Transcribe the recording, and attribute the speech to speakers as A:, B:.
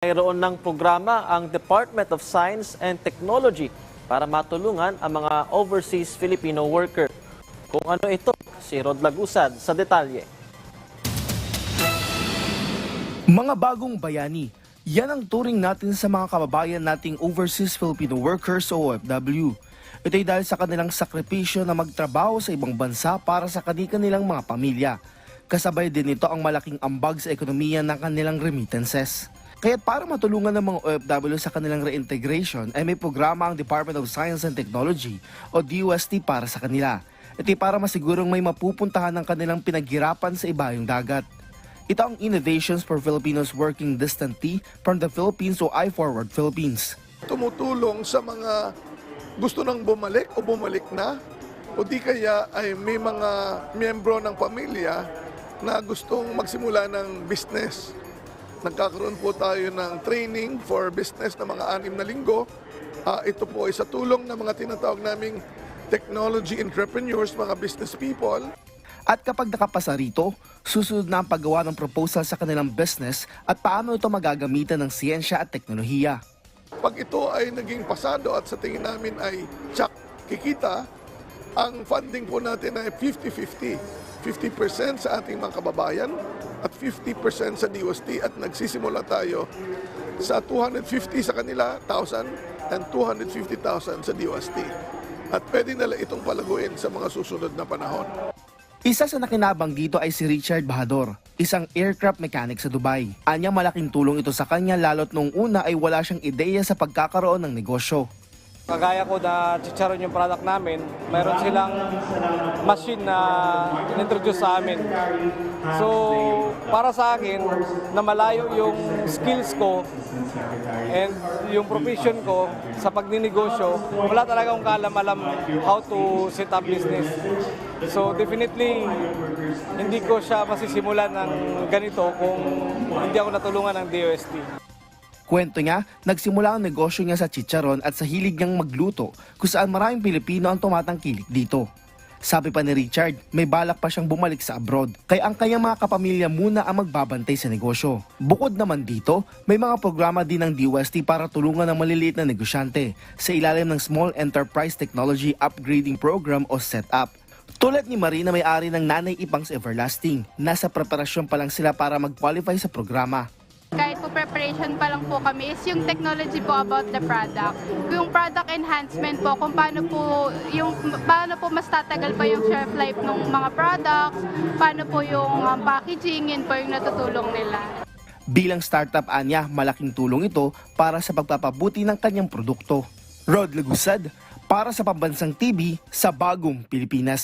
A: Mayroon ng programa ang Department of Science and Technology para matulungan ang mga overseas Filipino worker. Kung ano ito, si Rod Lagusad sa detalye.
B: Mga bagong bayani, yan ang turing natin sa mga kababayan nating overseas Filipino workers o OFW. Ito'y dahil sa kanilang sakripisyo na magtrabaho sa ibang bansa para sa kanilang mga pamilya. Kasabay din nito ang malaking ambag sa ekonomiya ng kanilang remittances. Kaya para matulungan ng mga OFW sa kanilang reintegration ay may programa ang Department of Science and Technology o DUST para sa kanila. Ito'y para masigurong may mapupuntahan ng kanilang pinaghirapan sa ibayong dagat. Ito ang Innovations for Filipinos Working Distantly from the Philippines o iForward Philippines.
C: tumutulong sa mga gusto nang bumalik o bumalik na o di kaya ay may mga miyembro ng pamilya na gustong magsimula ng business. Nagkakaroon po tayo ng training for business na mga anim na linggo. Ah, ito po ay sa tulong ng mga tinatawag naming technology entrepreneurs, mga business people.
B: At kapag nakapasa rito, susunod na ang paggawa ng proposal sa kanilang business at paano ito magagamitan ng siyensya at teknolohiya.
C: Pag ito ay naging pasado at sa tingin namin ay tsak kikita, ang funding po natin ay 50-50. 50% sa ating mga kababayan at 50% sa DOST at nagsisimula tayo sa 250 sa kanila, 1,000 and 250,000 sa DOST. At pwede nila itong palaguin sa mga susunod na panahon.
B: Isa sa nakinabang dito ay si Richard Bahador, isang aircraft mechanic sa Dubai. Anyang malaking tulong ito sa kanya lalo't nung una ay wala siyang ideya sa pagkakaroon ng negosyo.
D: Kagaya ko na chicharon yung product namin, mayroon silang machine na in-introduce sa amin. So, para sa akin, na malayo yung skills ko and yung profession ko sa pagninegosyo, wala talaga akong kaalam-alam how to set up business. So, definitely, hindi ko siya masisimulan ng ganito kung hindi ako natulungan ng DOST.
B: Kwento niya, nagsimula ang negosyo niya sa chicharon at sa hilig niyang magluto kung saan maraming Pilipino ang tumatangkilik dito. Sabi pa ni Richard, may balak pa siyang bumalik sa abroad, kaya ang kanyang mga kapamilya muna ang magbabantay sa negosyo. Bukod naman dito, may mga programa din ng DOST para tulungan ng maliliit na negosyante sa ilalim ng Small Enterprise Technology Upgrading Program o SETUP. Tulad ni Marie na may-ari ng Nanay Ipangs Everlasting, nasa preparasyon pa lang sila para mag-qualify sa programa.
E: Preparation pa lang po kami is yung technology po about the product. Yung product enhancement po, kung paano po, yung, paano po mas tatagal pa yung shelf life ng mga products, paano po yung um, packaging, yun po yung natutulong nila.
B: Bilang startup anya, malaking tulong ito para sa pagpapabuti ng kanyang produkto. Rod Lagusad, para sa Pambansang TV sa Bagong Pilipinas.